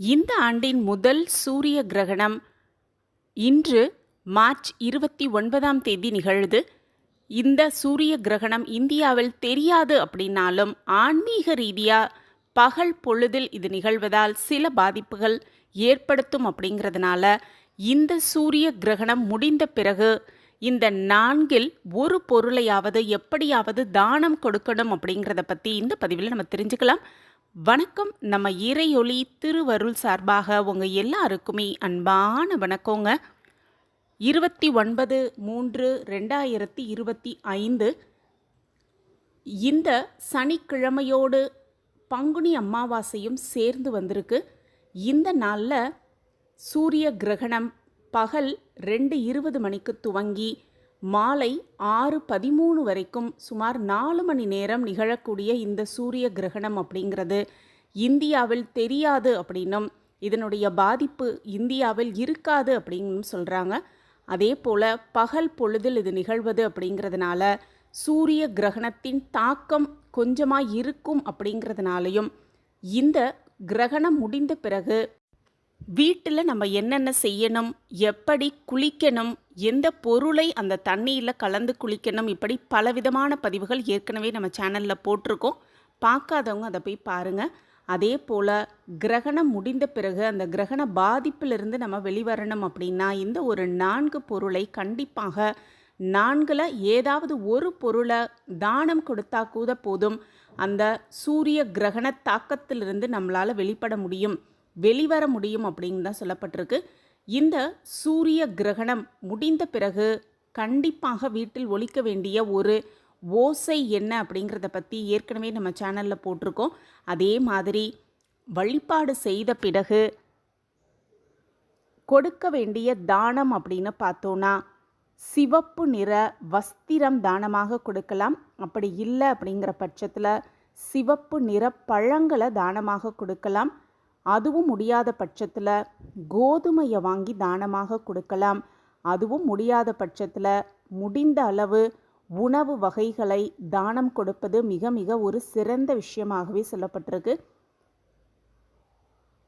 இந்த ஆண்டின் முதல் சூரிய கிரகணம் இன்று மார்ச் இருபத்தி ஒன்பதாம் தேதி நிகழ்து இந்த சூரிய கிரகணம் இந்தியாவில் தெரியாது அப்படின்னாலும் ஆன்மீக ரீதியாக பகல் பொழுதில் இது நிகழ்வதால் சில பாதிப்புகள் ஏற்படுத்தும் அப்படிங்கிறதுனால இந்த சூரிய கிரகணம் முடிந்த பிறகு இந்த நான்கில் ஒரு பொருளையாவது எப்படியாவது தானம் கொடுக்கணும் அப்படிங்கிறத பற்றி இந்த பதிவில் நம்ம தெரிஞ்சுக்கலாம். வணக்கம். நம்ம இறையொளி திருவருள் சார்பாக உங்கள் எல்லாருக்குமே அன்பான வணக்கங்க. இருபத்தி ஒன்பது மூன்று ரெண்டாயிரத்தி இருபத்தி ஐந்து. இந்த சனிக்கிழமையோடு பங்குனி அமாவாசையும் சேர்ந்து வந்திருக்கு. இந்த நாளில் சூரிய கிரகணம் பகல் ரெண்டு இருபது மணிக்கு துவங்கி மாலை ஆறு பதிமூணு வரைக்கும் சுமார் நாலு மணி நேரம் நிகழக்கூடிய இந்த சூரிய கிரகணம் அப்படிங்கிறது இந்தியாவில் தெரியாது அப்படின்னும் இதனுடைய பாதிப்பு இந்தியாவில் இருக்காது அப்படின்னு சொல்கிறாங்க அதே போல் பகல் பொழுதில் இது நிகழ்வது அப்படிங்கிறதுனால சூரிய கிரகணத்தின் தாக்கம் கொஞ்சமாக இருக்கும் அப்படிங்கிறதுனாலையும் இந்த கிரகணம் முடிந்த பிறகு வீட்டில் நம்ம என்னென்ன செய்யணும் எப்படி குளிக்கணும் எந்த பொருளை அந்த தண்ணியில் கலந்து குளிக்கணும்? இப்படி பலவிதமான பதிவுகள் ஏற்கனவே நம்ம சேனலில் போட்டிருக்கோம். பார்க்காதவங்க அதை போய் பாருங்கள் அதே போல் கிரகணம் முடிந்த பிறகு அந்த கிரகண பாதிப்பிலிருந்து நம்ம வெளிவரணும் அப்படின்னா இந்த ஒரு நான்கு பொருளை கண்டிப்பாக நான்கில் ஏதாவது ஒரு பொருளை தானம் கொடுத்தா கூட போதும். அந்த சூரிய கிரகண தாக்கத்திலிருந்து நம்மளால் வெளிப்பட முடியும். வெளிவர முடியும் அப்படின்னு தான் சொல்லப்பட்டிருக்கு. இந்த சூரிய கிரகணம் முடிந்த பிறகு கண்டிப்பாக வீட்டில் ஒழிக்க வேண்டிய ஒரு ஓசை என்ன அப்படிங்கிறத பற்றி ஏற்கனவே நம்ம சேனலில் போட்டிருக்கோம். அதே மாதிரி வழிபாடு செய்த பிறகு கொடுக்க வேண்டிய தானம் அப்படின்னு பார்த்தோன்னா சிவப்பு நிற வஸ்திரம் தானமாக கொடுக்கலாம். அப்படி இல்லை அப்படிங்கிற பட்சத்தில் சிவப்பு நிற பழங்களை தானமாக கொடுக்கலாம். அதுவும் முடியாத பட்சத்தில் கோதுமையை வாங்கி தானமாக கொடுக்கலாம். அதுவும் முடியாத பட்சத்தில் முடிந்த அளவு உணவு வகைகளை தானம் கொடுப்பது மிக மிக ஒரு சிறந்த விஷயமாகவே சொல்லப்பட்டிருக்கு.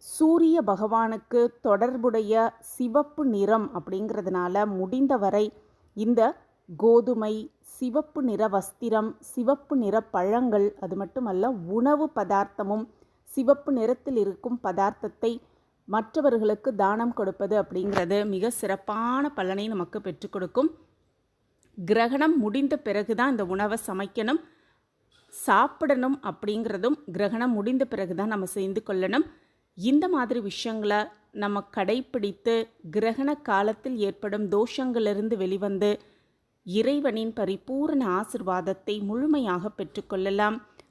சூரிய பகவானுக்கு தொடர்புடைய சிவப்பு நிறம் அப்படிங்கிறதுனால முடிந்தவரை இந்த கோதுமை சிவப்பு நிற வஸ்திரம் சிவப்பு நிற பழங்கள் அது மட்டுமல்ல உணவு பதார்த்தமும் சிவப்பு நிறத்தில் இருக்கும் பதார்த்தத்தை மற்றவர்களுக்கு தானம் கொடுப்பது அப்படிங்கிறது மிக சிறப்பான பலனை நமக்கு பெற்றுக் கொடுக்கும். கிரகணம் முடிந்த பிறகு தான் இந்த உணவை சமைக்கணும். சாப்பிடணும் அப்படிங்கிறதும் கிரகணம் முடிந்த பிறகு தான் நம்ம செய்து கொள்ளணும். இந்த மாதிரி விஷயங்களை நம்ம கடைப்பிடித்து கிரகண காலத்தில் ஏற்படும் தோஷங்களிலிருந்து வெளிவந்து இறைவனின் பரிபூரண ஆசிர்வாதத்தை முழுமையாக பெற்றுக்கொள்ளலாம்